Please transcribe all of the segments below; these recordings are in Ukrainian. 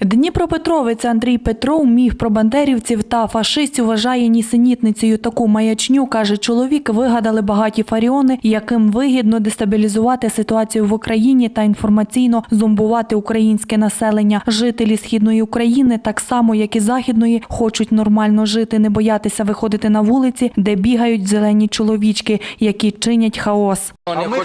Дніпропетровець Андрій Петров міг про бандерівців та фашистів вважає нісенітницею. Таку маячню каже чоловік. Вигадали багаті фаріони, яким вигідно дестабілізувати ситуацію в Україні та інформаційно зомбувати українське населення. Жителі східної України, так само як і західної, хочуть нормально жити, не боятися виходити на вулиці, де бігають зелені чоловічки, які чинять хаос. А, ми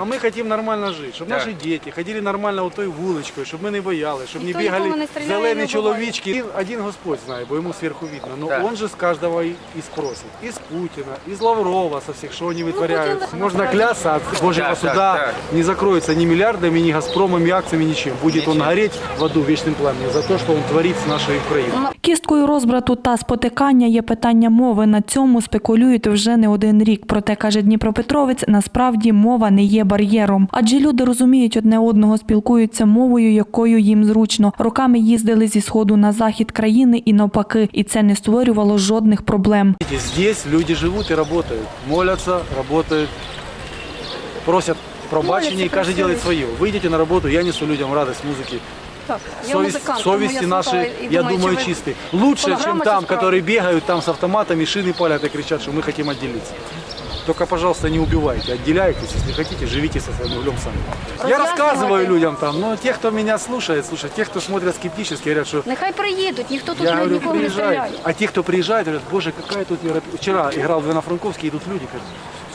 а ми хотім нормально жити, щоб наші діти ходили нормально отою вуличкою, щоб ми не боялися, щоб не бігали стріляє, не зелені чоловічки. Один, один Господь знає, бо йому зверху видно. Ну Так. он же з кожного і, і спросить. І з Путіна, і з Лаврова, со всіх, що вони витворяють. Путін- Можна клясться от Божьего Так, так, суда так. не закроется ни миллиардами, ни Газпромом, ни акциями, ничем. Будет он гореть в аду вечным пламенем за то, что он творит с нашей Украиной. Кісткою розбрату та спотикання є питання мови. На цьому спекулюють вже не один рік. Проте каже Дніпропетровець, насправді мова не є бар'єром. Адже люди розуміють одне одного, спілкуються мовою, якою їм зручно. Роками їздили зі сходу на захід країни і навпаки, і це не створювало жодних проблем. Видите, Здесь люди живут и работают, молятся, работают, просят пробачения, и Молятся, каждый делает свое. Выйдите на работу, я несу людям радость музыки. Так, я Совесть, музикант, тому совести я наши, слухала і я думаю, думаю, чи ви чистые. Лучше, чем фонограмму там, цю справу. которые бегают там с автоматами, шины палят и кричат, что мы хотим отделиться. Только, пожалуйста, не убивайте, отделяйтесь, если хотите, живите со своим углем сами. Я рассказываю людям там, но те, кто меня слушает, слушай, те, кто смотрят скептически, говорят, что Нехай приїдуть, ніхто тут я говорю, нікого не приезжай. стріляє. А те, кто приезжает, говорят, боже, какая тут. Вчера играл в Ивано-Франковске, идут люди, говорят,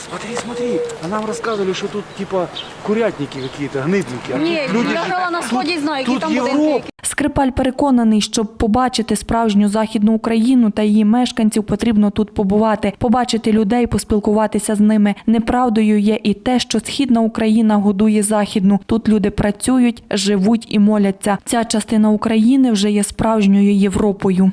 смотри, смотри, а нам рассказывали, что тут типа курятники какие-то, гнидники. А Ні, тут люди я жила на сході, тут- знаю, які тут там будинки. Європа. Скрипаль переконаний, щоб побачити справжню західну Україну та її мешканців, потрібно тут побувати, побачити людей, поспілкуватися з ними. Неправдою є і те, що східна Україна годує західну. Тут люди працюють, живуть і моляться. Ця частина України вже є справжньою Європою.